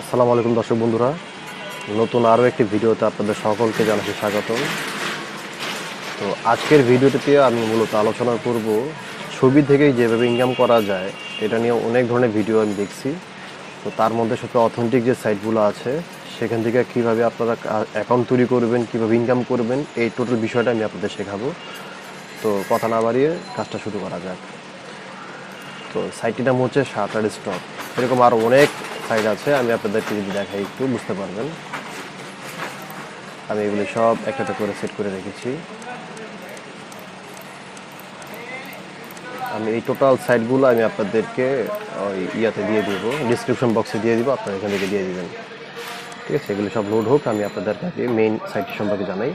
আসসালামু আলাইকুম দর্শক বন্ধুরা। নতুন আরও একটি ভিডিওতে আপনাদের সকলকে জানাচ্ছি স্বাগতম। তো আজকের ভিডিওটিতে আমি মূলত আলোচনা করব, ছবি থেকেই যেভাবে ইনকাম করা যায়, এটা নিয়ে অনেক ধরনের ভিডিও আমি দেখছি। তো তার মধ্যে সবচেয়ে অথেন্টিক যে সাইটগুলো আছে, সেখান থেকে কীভাবে আপনারা অ্যাকাউন্ট তৈরি করবেন, কীভাবে ইনকাম করবেন, এই টোটাল বিষয়টা আমি আপনাদের শেখাবো। তো কথা না বাড়িয়ে কাজটা শুরু করা যাক। তো সাইটটির নাম হচ্ছে শাটার স্টক এরকম আরও অনেক সাইট আছে, আমি আপনাদেরকে যদি দেখাই একটু, বুঝতে পারবেন। আমি এগুলো সব একটা করে সেট করে রেখেছি। আমি এই টোটাল সাইটগুলো আমি আপনাদেরকে ওই ইয়াতে দিয়ে দিব ডিসক্রিপশন বক্সে দিয়ে দিব, আপনারা এখান থেকে দিয়ে দিবেন। ঠিক আছে, এগুলো সব লোড হোক, আমি আপনাদের কাছে মেইন সাইটটি সম্পর্কে জানাই।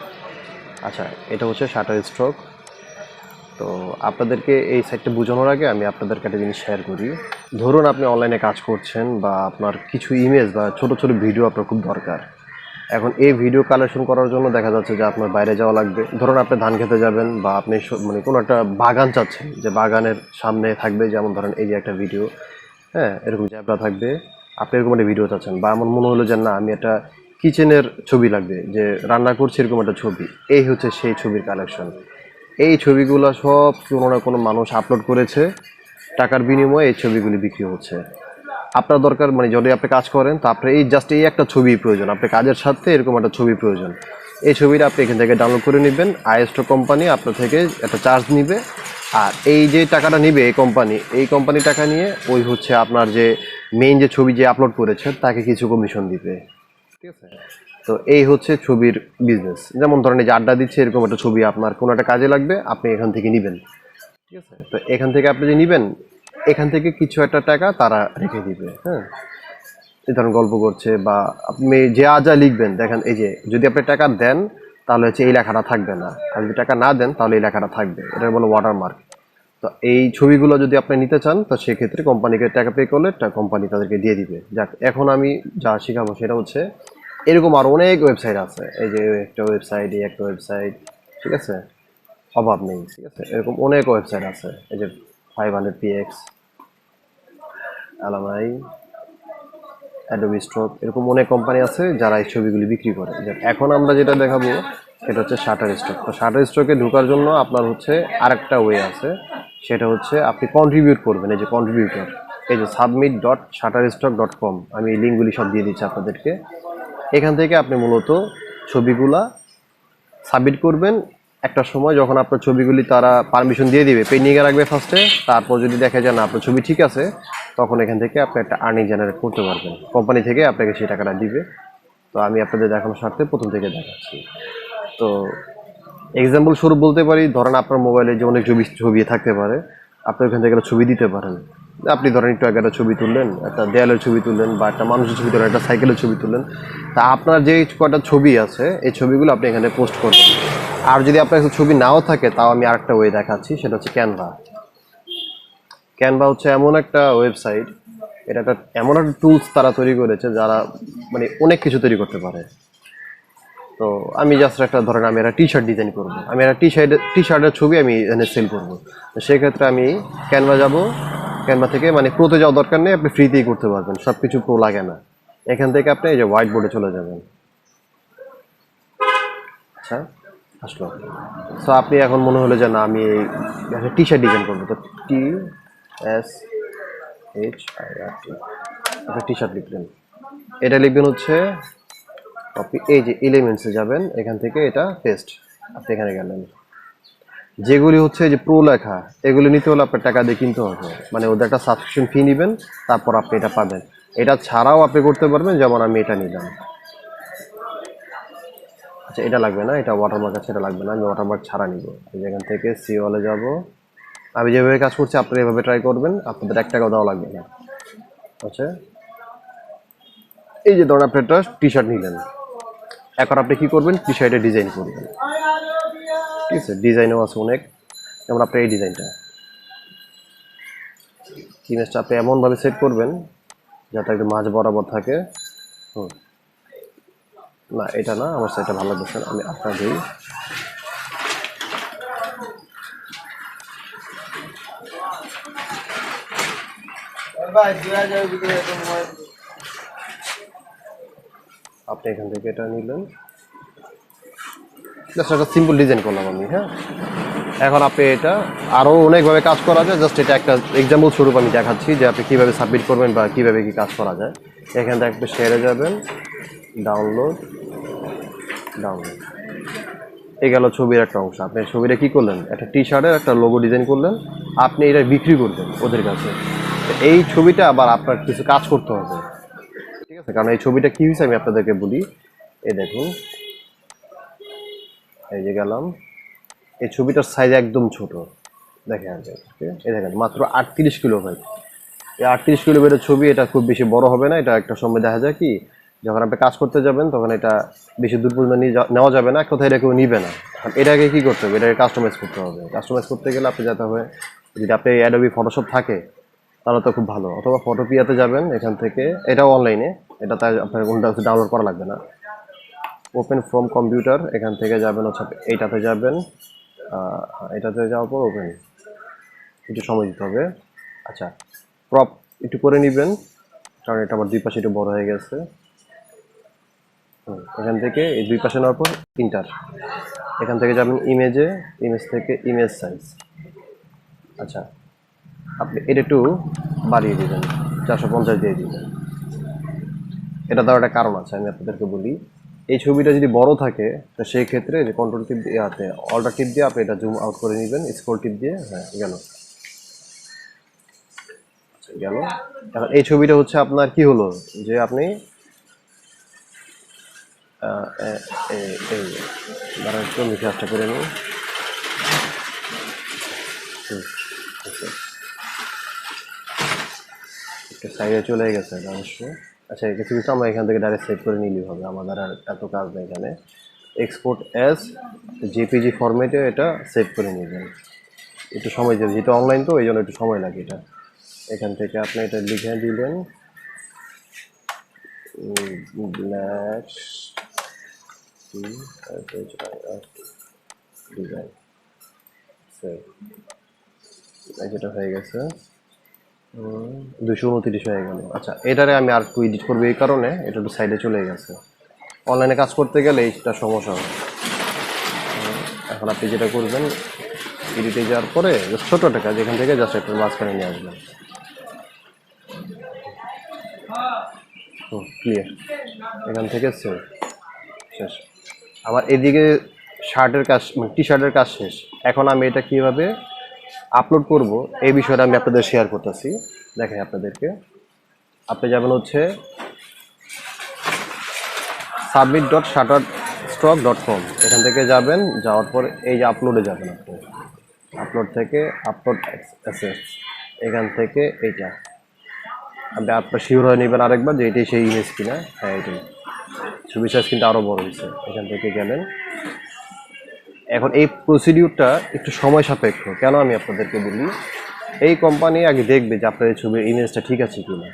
আচ্ছা এটা হচ্ছে শাটার স্ট্রোক তো আপনাদেরকে এই সাইটটা বোঝানোর আগে আমি আপনাদের একটা জিনিস শেয়ার করি। ধরুন আপনি অনলাইনে কাজ করছেন বা আপনার কিছু ইমেজ বা ছোট ছোট ভিডিও আপনার খুব দরকার। এখন এই ভিডিও কালেকশন করার জন্য দেখা যাচ্ছে যে আপনার বাইরে যাওয়া লাগবে। ধরুন আপনি ধান খেতে যাবেন বা আপনি মানে কোনো একটা বাগান চাচ্ছেন, যে বাগানের সামনে থাকবে যেমন ধরেন এই যে একটা ভিডিও হ্যাঁ এরকম জ্যাবরা থাকবে। আপনি এরকম একটা ভিডিও চাচ্ছেন বা আমার মনে হলো যে না, আমি একটা কিচেনের ছবি লাগবে, যে রান্না করছি এরকম একটা ছবি। এই হচ্ছে সেই ছবির কালেকশন এই ছবিগুলো সব কোনো না কোনো মানুষ আপলোড করেছে। টাকার বিনিময়ে এই ছবিগুলি বিক্রি হচ্ছে। আপনার দরকার মানে যদি আপনি কাজ করেন, তো আপনার এই জাস্ট এই একটা ছবি প্রয়োজন। আপনার কাজের সাথে এরকম একটা ছবি প্রয়োজন। এই ছবিটা আপনি এখান থেকে ডাউনলোড করে নেবেন। আইএসটো কোম্পানি আপনার থেকে একটা চার্জ নিবে। আর এই যে টাকাটা নিবে এই কোম্পানি এই কোম্পানি টাকা নিয়ে ওই হচ্ছে আপনার যে মেইন যে ছবি যে আপলোড করেছে, তাকে কিছু কমিশন দিবে। ঠিক আছে? তো এই হচ্ছে ছবির বিজনেস যেমন ধরেন যে আড্ডা দিচ্ছে, এরকম একটা ছবি আপনার, কোনো একটা কাজে লাগবে, আপনি এখান থেকে নেবেন। ঠিক আছে? তো এখান থেকে আপনি যে নেবেন, এখান থেকে কিছু একটা টাকা তারা রেখে দিবে হ্যাঁ? এই ধরেন গল্প করছে বা আপনি যা যা লিখবেন, দেখেন এই যে, যদি আপনি টাকা দেন, তাহলে হচ্ছে এই লেখাটা থাকবে না। আর যদি টাকা না দেন, তাহলে এই লেখাটা থাকবে। এটা বলে ওয়াটারমার্ক তো এই ছবিগুলো যদি আপনি নিতে চান, তো সেক্ষেত্রে কোম্পানিকে টাকা পে করলে কোম্পানি তাদেরকে দিয়ে দিবে। যাক, এখন আমি যা শেখাবো সেটা হচ্ছে এরকম আর অনেক ওয়েবসাইট আছে। এই যে একটা ওয়েবসাইট এই একটা ওয়েবসাইট ঠিক আছে? অভাব নেই, ঠিক আছে? এরকম অনেক ওয়েবসাইট আছে। এই যে five hundred P X Alamy Adobe stock এরকম অনেক কোম্পানি আছে যারা এই ছবিগুলি বিক্রি করে। এখন আমরা যেটা দেখাবো, সেটা হচ্ছে শাটার স্টক তো শাটার স্টকে ঢোকার জন্য আপনার হচ্ছে আরেকটা ওয়ে আছে। সেটা হচ্ছে আপনি কন্ট্রিবিউট করবেন, এই যে কন্ট্রিবিউটর এই যে submit dot shutter stock dot com আমি এই লিঙ্কগুলি সব দিয়ে দিচ্ছি আপনাদেরকে। এখান থেকে আপনি মূলত ছবিগুলা সাবমিট করবেন। একটা সময় যখন আপনার ছবিগুলি তারা পারমিশন দিয়ে দিবে পেন্ডিংয়ে রাখবে ফার্স্টে তারপর যদি দেখা যায় না, আপনার ছবি ঠিক আছে, তখন এখান থেকে আপনি একটা আর্নিং জেনারেট করতে পারবেন। কোম্পানি থেকে আপনাকে সেই টাকাটা দিবে। তো আমি আপনাদের দেখানোর স্বার্থে প্রথম থেকে দেখাচ্ছি। তো এক্সাম্পল স্বরূপ বলতে পারি, ধরেন আপনার মোবাইলে যে অনেক ছবি ছবি থাকতে পারে, আপনি ওখান থেকে ছবি দিতে পারেন। আপনি ধরেন একটু আগে একটা ছবি তুললেন, একটা দেয়ালের ছবি তুললেন বা একটা মানুষের ছবি তুললেন, একটা সাইকেলের ছবি তুললেন, তা আপনার যে কয়টা ছবি আছে, এই ছবিগুলো আপনি এখানে পোস্ট করবেন। আর যদি আপনার কাছে ছবি নাও থাকে, তাও আমি আরেকটা ওয়ে দেখাচ্ছি, সেটা হচ্ছে ক্যানভা ক্যানভা হচ্ছে এমন একটা ওয়েবসাইট এটা একটা এমন একটা টুলস তারা তৈরি করেছে, যারা মানে অনেক কিছু তৈরি করতে পারে। তো আমি জাস্ট একটা ধরেন আমি একটা টি শার্ট ডিজাইন করব। আমি একটা টি শার্ট টি শার্টের ছবি আমি এখানে সেল করব। সেক্ষেত্রে আমি ক্যানভা যাব ক্যানভা থেকে মানে প্রোতে যাওয়ার দরকার নেই, আপনি ফ্রিতেই করতে পারবেন সব কিছু প্রো লাগে না। এখান থেকে আপনি এই যে হোয়াইট বোর্ডে চলে যাবেন। আচ্ছা আসলো। সো আপনি এখন মনে হলো যে না, আমি এই একটা টি শার্ট ডিজাইন করব। তো T S H I R T একটা টি শার্ট লিখলেন এটা লিখবেন হচ্ছে, আপনি এই যে এলিমেন্টসে যাবেন, এখান থেকে এটা পেস্ট আপনি এখানে গেলেন। যেগুলি হচ্ছে যে প্রো লেখা এগুলি নিতে হলে আপনার টাকা দিয়ে কিনতে হবে। মানে ওদের একটা সাবস্ক্রিপশন ফি নেবেন, তারপর আপনি এটা পাবেন। এটা ছাড়াও আপনি করতে পারবেন, যেমন আমি এটা নিলাম। আচ্ছা এটা লাগবে না, এটা ওয়াটারমার্ক আছে, এটা লাগবে না, আমি ওয়াটারমার্ক ছাড়া নিব। যেখান থেকে সিওয়ালে যাব। আমি যেভাবে কাজ করছি আপনারা এভাবে ট্রাই করবেন, আপনাদের এক টাকাও দেওয়া লাগবে না। আচ্ছা। এই যে ধরুন আপনি একটা টি শার্ট নিলেন। এখন আপনি কী করবেন? টি শার্টের ডিজাইন করবেন। ঠিক আছে ডিজাইনও আছে অনেক। যেমন আপনি এই ডিজাইনটা। ইমেজটা আপনি এমনভাবে সেট করবেন, যাতে একটু মাঝ বরাবর থাকে। হুম। না, এটা না, আমার সেটা ভালো লাগছে আমি আপনার দিই। আপনি এখান থেকে এটা নিলেন। জাস্ট একটা সিম্পল ডিজাইন করলাম আমি হ্যাঁ। এখন আপনি এটা আরও অনেকভাবে কাজ করা যায় জাস্ট এটা একটা এক্সাম্পল স্বরূপ আমি দেখাচ্ছি যে আপনি কীভাবে সাবমিট করবেন বা কীভাবে কী কাজ করা যায়। এখান থেকে আপনি শেয়ারে যাবেন ডাউনলোড ডাউনলোড এই গেল ছবির একটা অংশ। আপনি ছবিটা কী করলেন? একটা টি শার্টের একটা লোগো ডিজাইন করলেন, আপনি এটা বিক্রি করবেন ওদের কাছে। এই ছবিটা আবার আপনার কিছু কাজ করতে হবে। ঠিক আছে? কারণ এই ছবিটা কী হয়েছে আমি আপনাদেরকে বলি। এই দেখুন। এই যে গেলাম, এই ছবিটার সাইজ একদম ছোট। দেখেন? এই দেখেন, মাত্র আটত্রিশ কিলো ভাই এই আটত্রিশ কিলো কিলোমিটার ছবি, এটা খুব বেশি বড় হবে না, এটা একটা সময় দেখা যায় কি, যখন আপনি কাজ করতে যাবেন, তখন এটা বেশি দূর পর্যন্ত নেওয়া যাবে না কোথায় এটা কেউ নিবে না। এটাকে কি করতে হবে? এটাকে কাস্টমাইজ করতে হবে। কাস্টমাইজ করতে গেলে আপনি যেতে হবে, যদি আপনি অ্যাডোবি ফটোশপ থাকে, তাহলে তো খুব ভালো। অথবা ফটোপিয়াতে যাবেন, এখান থেকে, এটাও অনলাইনে এটা তাই আপনার ডাউনলোড করা লাগবে না। ওপেন ফ্রম কম্পিউটার এখান থেকে যাবেন হচ্ছে এইটাতে যাবেন এটাতে যাওয়ার পর ওপেন একটু সময় দিতে হবে। আচ্ছা প্রপ একটু করে নেবেন, কারণ এটা আমার দুই পাশে একটু বড় হয়ে গেছে। এখান থেকে এই দুই পাশে নেওয়ার পর ইন্টার এখান থেকে যাবেন ইমেজে ইমেজ থেকে ইমেজ সাইজ আচ্ছা আপনি এটা একটু বাড়িয়ে দেবেন, চারশো পঞ্চাশ দিয়ে দিবেন। এটা দেওয়ার একটা কারণ আছে, আমি আপনাদেরকে বলি। এই ছবিটা যদি বড় থাকে তো সেই ক্ষেত্রে যে কন্ট্রোল টিপ দিয়ে হাতে অল্টার টিপ দিয়ে আপনি এটা জুম আউট করে নেবেন স্ক্রল টিপ দিয়ে হ্যাঁ গেল। আচ্ছা, গেল। এখন এই ছবিটা হচ্ছে আপনার কি হলো? যে আপনি দাঁড়ান একটু কাজটা করে নিই। হুম, আচ্ছা। সাইডে চলে গেছে এটা অবশ্য আচ্ছা কিছু কিছু আমরা এখান থেকে ডাইরেক্ট সেভ করে নিলেই হবে। আমাদের আর এত কাজ নেই এখানে। এক্সপোর্ট অ্যাজ জেপিজি ফরম্যাটে এটা সেভ করে নেবেন একটু সময় যাবে যেটা অনলাইন তো এই জন্য একটু সময় লাগে এটা। এখান থেকে আপনি এটা লিখে দিলেন। ব্ল্যাক যেটা হয়ে গেছে। দুশো উনত্রিশ হয়ে গেল। আচ্ছা এটারে আমি আর একটু এডিট করব এই কারণে, এটা একটু সাইডে চলে গেছে। অনলাইনে কাজ করতে গেলে এইটা সমস্যা হয়। এখন আপনি যেটা করবেন এডিটে যাওয়ার পরে ছোট একটা কাজ এখান থেকে জাস্ট একটু মাঝখানে নিয়ে আসবেন। হুম ক্লিয়ার এখান থেকে সেভ শেষ। আমার এদিকে শার্টের কাজ মানে টি শার্টের কাজ শেষ। এখন আমি এটা কীভাবে আপলোড করব, এই বিষয়টা আমি আপনাদের শেয়ার করতেছি। দেখেন আপনাদেরকে। আপনি যাবেন হচ্ছে submit dot shutter stock dot com এখান থেকে যাবেন, যাওয়ার পর এই যে আপলোডে যাবেন আপনি। আপলোড থেকে আপলোড অ্যাসেস এখান থেকে এইটা। আপনি আপনার শিওর হয়ে নেবেন আরেকবার যে এটাই সেই ইমেজ কিনা। হ্যাঁ এটাই। ছবি সাইজ কিন্তু আরও বড় হয়েছে। এখান থেকে গেলেন। এখন এই প্রসিডিউরটা একটু সময় সাপেক্ষ। কেন আমি আপনাদেরকে বলি? এই কোম্পানি আগে দেখবে যে আপনার এই ছবির ইমেজটা ঠিক আছে কি না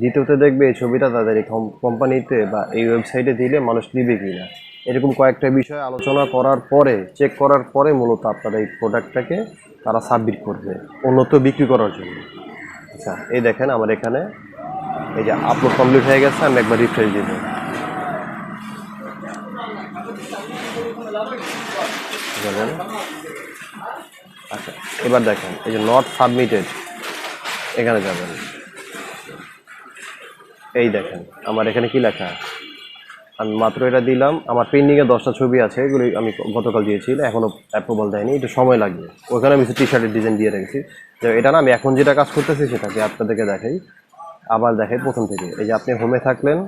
দ্বিতীয়ত দেখবে এই ছবিটা তাদের এই কোম্পানিতে বা এই ওয়েবসাইটে দিলে মানুষ নিবে কি না এরকম কয়েকটা বিষয় আলোচনা করার পরে চেক করার পরে মূলত আপনারা এই প্রোডাক্টটাকে তারা সাবমিট করবে, উন্নত বিক্রি করার জন্য। আচ্ছা এই দেখেন আমার এখানে এই যে আপলোড কমপ্লিট হয়ে গেছে, আমি একবার রিফ্রেশ দিব যাবেন আচ্ছা এবার দেখেন, এই যে নট সাবমিটেড এখানে যাবেন। এই দেখেন, আমার এখানে কি লেখা? আমি মাত্র এটা দিলাম, আমার পেন্ডিংয়ে দশটা ছবি আছে, এগুলি আমি গতকাল দিয়েছি এখনও অ্যাপ্রুভাল দেয়নি, একটু সময় লাগবে। ওখানে আমি টি শার্টের ডিজাইন দিয়ে রেখেছি। যে এটা না, আমি এখন যেটা কাজ করতেছি, সেটাকে আপনাদেরকে দেখাই। আবার দেখাই প্রথম থেকে। এই যে আপনি হোমে থাকলেন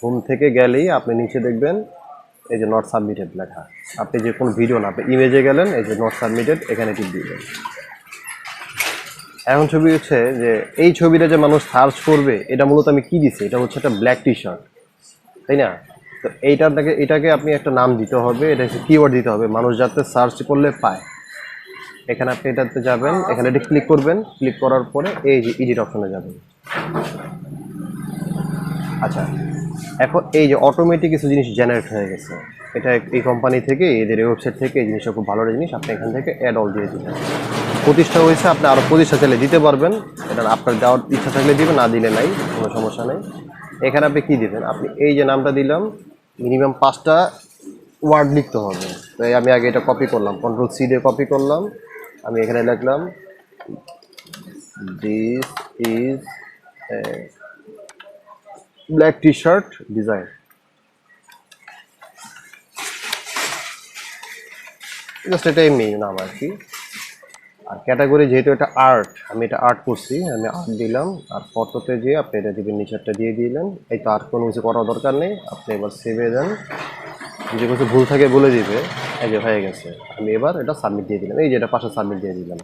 হোম থেকে গেলেই আপনি নিচে দেখবেন এই যে নট সাবমিটেড লেখা। আপনি যে কোনো ভিডিও না, আপনি ইমেজে গেলেন, এই যে নট সাবমিটেড এখানে টিপ দিবেন এখন ছবি হচ্ছে যে, এই ছবিটা যে মানুষ সার্চ করবে, এটা মূলত আমি কি দিছি? এটা হচ্ছে একটা ব্ল্যাক টি শার্ট তাই না? তো এইটার থেকে এটাকে আপনি একটা নাম দিতে হবে, এটা কিওয়ার্ড দিতে হবে, মানুষ যাতে সার্চ করলে পায়। এখানে আপনি এটাতে যাবেন, এখানে এটা ক্লিক করবেন ক্লিক করার পরে এই যে এডিট অপশনে যাবেন। আচ্ছা এখন এই যে অটোমেটিক কিছু জিনিস জেনারেট হয়ে গেছে, এটা এই কোম্পানি থেকে, এদের ওয়েবসাইট থেকে এই জিনিসটা খুব ভালো জিনিস, আপনি এখান থেকে অ্যাড অল দিয়ে দিবেন। প্রতিষ্ঠা হয়েছে, আপনি আরও প্রতিষ্ঠা চাইলে দিতে পারবেন, এটা আপনার দেওয়ার ইচ্ছা থাকলে দিবেন, না দিলে নাই, কোনো সমস্যা নেই। এখানে আপনি কী দিবেন? আপনি এই যে নামটা দিলাম মিনিমাম পাঁচটা ওয়ার্ড লিখতে হবে। তো আমি আগে এটা কপি করলাম কন্ট্রোল সি দিয়ে কপি করলাম, আমি এখানে লিখলাম this is black T shirt design just এটা এমনি নাম আর কি। আর ক্যাটাগরি যেহেতু এটা আর্ট আমি এটা আর্ট করছি, আমি আর্ট দিলাম। আর ফটোতে যেয়ে আপনি এটা দিবেন নিচেরটা দিয়ে দিলেন, এই তো আর কোনো কিছু করার দরকার নেই। আপনি এবার সেভে দেন। যে কিছু ভুল থাকে বলে দিবে, এই যে হয়ে গেছে। আমি এবার এটা সাবমিট দিয়ে দিলাম। এই যে এটা পাশে সাবমিট দিয়ে দিলাম।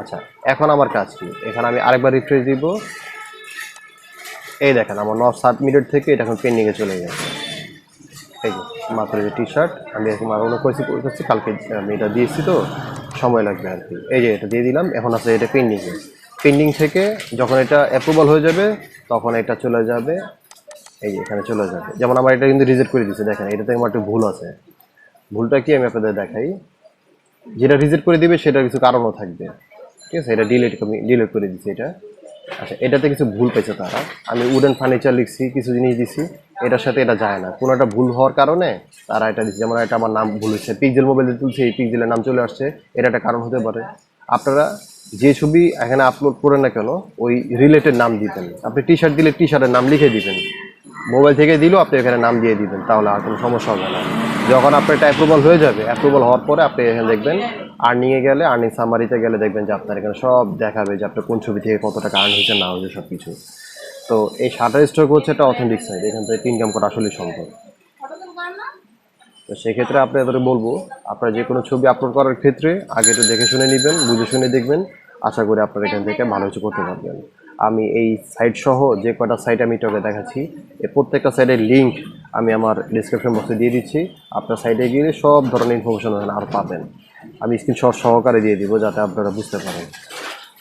আচ্ছা এখন আমার কাজ কি? এখানে আমি আরেকবার রিফ্রেশ দিব। এই দেখেন, আমার নট সাবমিটেড থেকে এটা এখন পেন্ডিংয়ে চলে গেছে। এই যে মাত্র যে টি শার্ট আমি এখন আরও করেছি, করছি, কালকে আমি এটা দিয়েছি তো, সময় লাগবে আর কি। এই যে এটা দিয়ে দিলাম, এখন আছে এটা পেন্ডিংয়ে পেন্ডিং থেকে যখন এটা অ্যাপ্রুভাল হয়ে যাবে, তখন এটা চলে যাবে, এই যে এখানে চলে যাবে। যেমন আমার এটা কিন্তু রিজেক্ট করে দিচ্ছে দেখেন, এটাতে আমার একটু ভুল আছে। ভুলটা কি আমি আপনাদের দেখাই? যেটা রিজেক্ট করে দিবে, সেটার কিছু কারণও থাকবে। ঠিক আছে, এটা ডিলিট ডিলিট করে দিচ্ছি এটা। আচ্ছা এটাতে কিছু ভুল পেয়েছে তারা। আমি উডেন ফার্নিচার লিখছি, কিছু জিনিস দিছি, এটার সাথে এটা যায় না। কোনো একটা ভুল হওয়ার কারণে তারা এটা দিচ্ছে। যেমন এটা আমার নাম ভুল হচ্ছে পিকজেল মোবাইলে তুলছে, এই পিকজেলের নাম চলে আসছে। এটা একটা কারণ হতে পারে। আপনারা যে ছবি এখানে আপলোড করেন না কেন, ওই রিলেটেড নাম দিবেন আপনি টি শার্ট দিলে টি শার্টের নাম লিখে দিবেন। মোবাইল থেকে দিলেও আপনি এখানে নাম দিয়ে দিবেন, তাহলে আর কোনো সমস্যা হবে না। যখন আপনার এটা অ্যাপ্রুভাল হয়ে যাবে অ্যাপ্রুভাল হওয়ার পরে আপনি এখানে দেখবেন আর্নিংয়ে গেলে আর্নিং সামারিতে গেলে দেখবেন যে আপনার এখানে সব দেখাবে যে আপনার কোন ছবি থেকে কত টাকা আর্ন হয়েছে, না হয়েছে সব কিছু তো এই শাটার স্টক হচ্ছে একটা অথেন্টিক সাইট এখান থেকে ইনকাম করা আসলেই সম্ভব। তো সেক্ষেত্রে আপনাদের বলব, আপনারা যে কোনো ছবি আপলোড করার ক্ষেত্রে আগে একটু দেখে শুনে নেবেন, বুঝে শুনে দেখবেন। আশা করি আপনারা এখান থেকে ভালো কিছু করতে পারবেন। আমি এই সাইট সহ যে কটা সাইট আমি টকে দেখাচ্ছি এই প্রত্যেকটা সাইটের লিঙ্ক আমি আমার ডিসক্রিপশন বক্সে দিয়ে দিচ্ছি। আপনার সাইটে গিয়ে সব ধরনের ইনফরমেশন আর পাবেন। আমি স্ক্রিনশট সহকারে দিয়ে দিব যাতে আপনারা বুঝতে পারেন।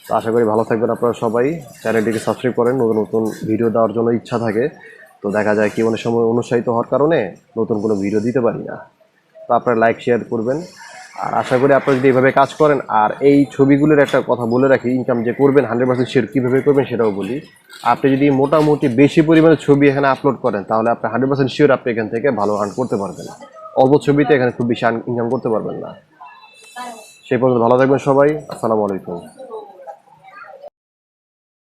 তো আশা করি ভালো থাকবেন আপনারা সবাই। চ্যানেলটিকে সাবস্ক্রাইব করেন, নতুন নতুন ভিডিও দেওয়ার জন্য ইচ্ছা থাকে। তো দেখা যায় কি অনেক সময় অনুৎসাহিত হওয়ার কারণে নতুন কোনো ভিডিও দিতে পারি না। তো আপনারা লাইক শেয়ার করবেন। আর আশা করি আপনারা যদি এইভাবে কাজ করেন, আর এই ছবিগুলোর একটা কথা বলে রাখি ইনকাম যে করবেন হান্ড্রেড পার্সেন্ট শেয়ার কীভাবে করবেন সেটাও বলি। আপনি যদি মোটামুটি বেশি পরিমাণে ছবি এখানে আপলোড করেন, তাহলে আপনি হান্ড্রেড পার্সেন্ট শিওর আপনি এখান থেকে ভালো আর্ন করতে পারবেন। অল্প ছবিতে এখানে খুব বেশি ইনকাম করতে পারবেন না। সেই পর্যন্ত ভালো থাকবেন সবাই। আসসালামু আলাইকুম।